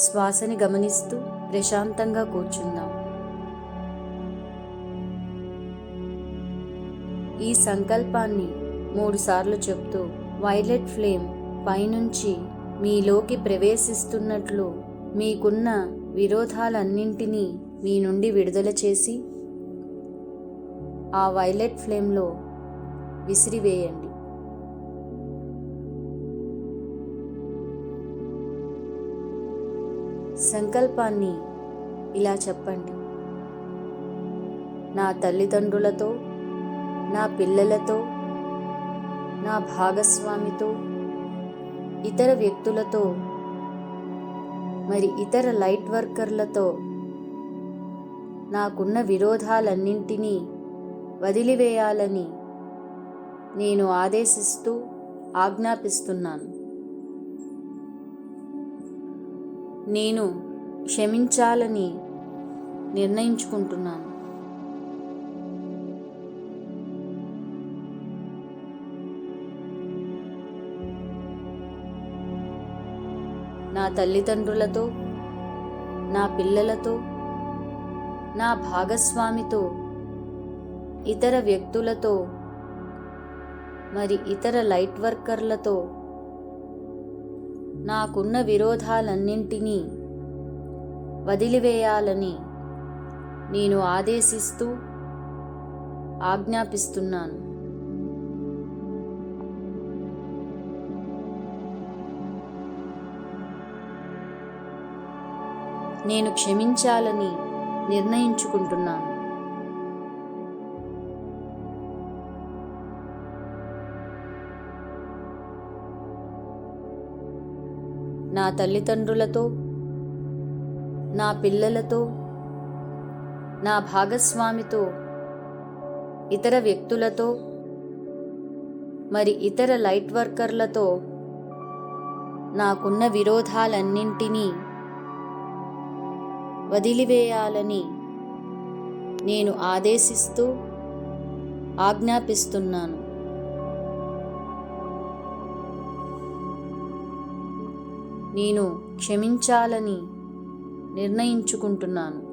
శ్వాసని గమనిస్తూ ప్రశాంతంగా కూర్చుందాం. ఈ సంకల్పాన్ని మూడుసార్లు చెప్తూ వైలెట్ ఫ్లేమ్ పైనుంచి మీలోకి ప్రవేశిస్తున్నట్లు మీకున్న విరోధాలన్నింటినీ మీ నుండి విడుదల చేసి ఆ వైలెట్ ఫ్లేమ్లో విసిరివేయండి. సంకల్పాన్ని ఇలా చెప్పండి. నా తల్లిదండ్రులతో నా పిల్లలతో నా భాగస్వామితో ఇతర వ్యక్తులతో మరి ఇతర లైట్ వర్కర్లతో నాకున్న విరోధాలన్నింటినీ వదిలివేయాలని నేను ఆదేశిస్తూ ఆజ్ఞాపిస్తున్నాను. నేను క్షమించాలని నిర్ణయించుకుంటున్నాను. నా తల్లిదండ్రులతో నా పిల్లలతో నా భాగస్వామితో ఇతర వ్యక్తులతో మరి ఇతర లైట్ వర్కర్లతో నాకున్న విరోధాలన్నింటినీ వదిలివేయాలని నేను ఆదేశిస్తూ ఆజ్ఞాపిస్తున్నాను. నేను క్షమించాలని నిర్ణయించుకుంటున్నాను. నా తల్లిదండ్రులతో నా పిల్లలతో నా భాగస్వామితో ఇతర వ్యక్తులతో మరి ఇతర లైట్ వర్కర్లతో నాకున్న విరోధాలన్నింటినీ వదిలివేయాలని నేను ఆదేశిస్తూ ఆజ్ఞాపిస్తున్నాను. నేను క్షమించాలని నిర్ణయించుకుంటున్నాను.